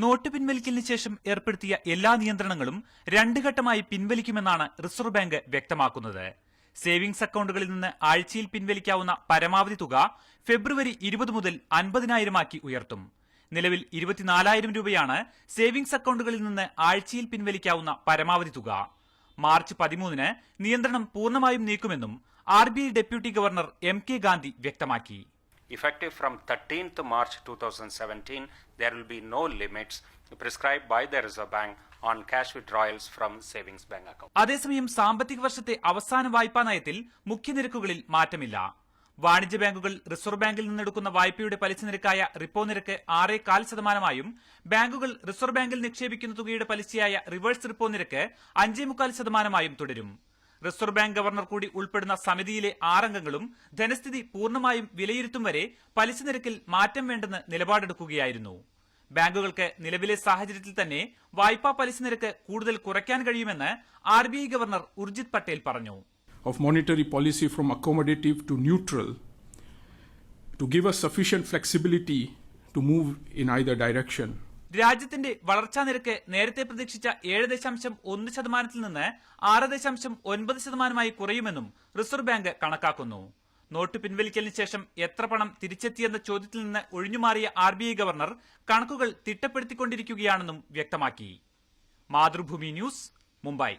Not പിൻവലിക്കലിന് ശേഷം ഏർപ്പെടുത്തിയ എല്ലാ നിയന്ത്രണങ്ങളും രണ്ട് ഘട്ടമായി പിൻവലിക്കുമെന്നാണ് റിസർവ് ബാങ്ക് വ്യക്തമാക്കുന്നത്. സേവിംഗ്സ് അക്കൌണ്ടുകളിൽ നിന്ന് ആഴ്ചയിൽ പിൻവലിക്കാവുന്ന പരമാവധി തുക ഫെബ്രുവരി ഇരുപത് മുതൽ അൻപതിനായിരമാക്കി ഉയർത്തും. നിലവിൽ ഇരുപത്തിനാലായിരം രൂപയാണ് സേവിംഗ്സ് അക്കൌണ്ടുകളിൽ നിന്ന് ആഴ്ചയിൽ പിൻവലിക്കാവുന്ന പരമാവധി തുക. മാർച്ച് പതിമൂന്നിന് നിയന്ത്രണം പൂർണമായും നീക്കുമെന്നും R deputy governor M K Gandhi വ്യക്തമാക്കി. Effective from 13th March 2017, there will be no limits prescribed by the Reserve Bank on cash withdrawals from savings bank account. അതേസമയം സാമ്പത്തിക വർഷത്തെ അവസാന വായ്പാ നയത്തിൽ മുഖ്യനിരക്കുകളിൽ മാറ്റമില്ല വാണിജ്യ ബാങ്കുകൾ റിസർവ് ബാങ്കിൽ നിന്നെടുക്കുന്ന വായ്പയുടെ പലിശ നിരക്കായ റിപ്പോ നിരക്ക് ആറേ കാൽ ശതമാനമായും ബാങ്കുകൾ റിസർവ് ബാങ്കിൽ നിക്ഷേപിക്കുന്ന തുകയുടെ പലിശയായ റിവേഴ്സ് റിപ്പോ നിരക്ക് അഞ്ചേ മുക്കാൽ ശതമാനമായും തുടരും റിസർവ് ബാങ്ക് ഗവർണർ കൂടി ഉൾപ്പെടുന്ന സമിതിയിലെ ആറംഗങ്ങളും ധനസ്ഥിതി പൂർണമായും വിലയിരുത്തും വരെ പലിശ നിരക്കിൽ മാറ്റം വേണ്ടെന്ന് നിലപാടെടുക്കുകയായിരുന്നു ബാങ്കുകൾക്ക് നിലവിലെ സാഹചര്യത്തിൽ തന്നെ വായ്പാ പലിശ നിരക്ക് കൂടുതൽ കുറയ്ക്കാൻ കഴിയുമെന്ന് R B I governor Urjit Patel പറഞ്ഞു of monetary policy from accommodative to neutral to give a sufficient flexibility to move in either direction. രാജ്യത്തിന്റെ വളർച്ചാ നിരക്ക് നേരത്തെ പ്രതീക്ഷിച്ച ഏഴ് ദശാംശം ഒന്ന് ശതമാനത്തിൽ നിന്ന് ആറ് ദശാംശം ഒൻപത് ശതമാനമായി കുറയുമെന്നും റിസർവ് ബാങ്ക് കണക്കാക്കുന്നു. നോട്ട് പിൻവലിക്കലിന് ശേഷം എത്ര പണം തിരിച്ചെത്തിയെന്ന ചോദ്യത്തിൽ നിന്ന് ഒഴിഞ്ഞുമാറിയ ആർ ബി ഐ ഗവർണർ കണക്കുകൾ തിട്ടപ്പെടുത്തിക്കൊണ്ടിരിക്കുകയാണെന്നും വ്യക്തമാക്കി. മാതൃഭൂമി ന്യൂസ് മുംബൈ.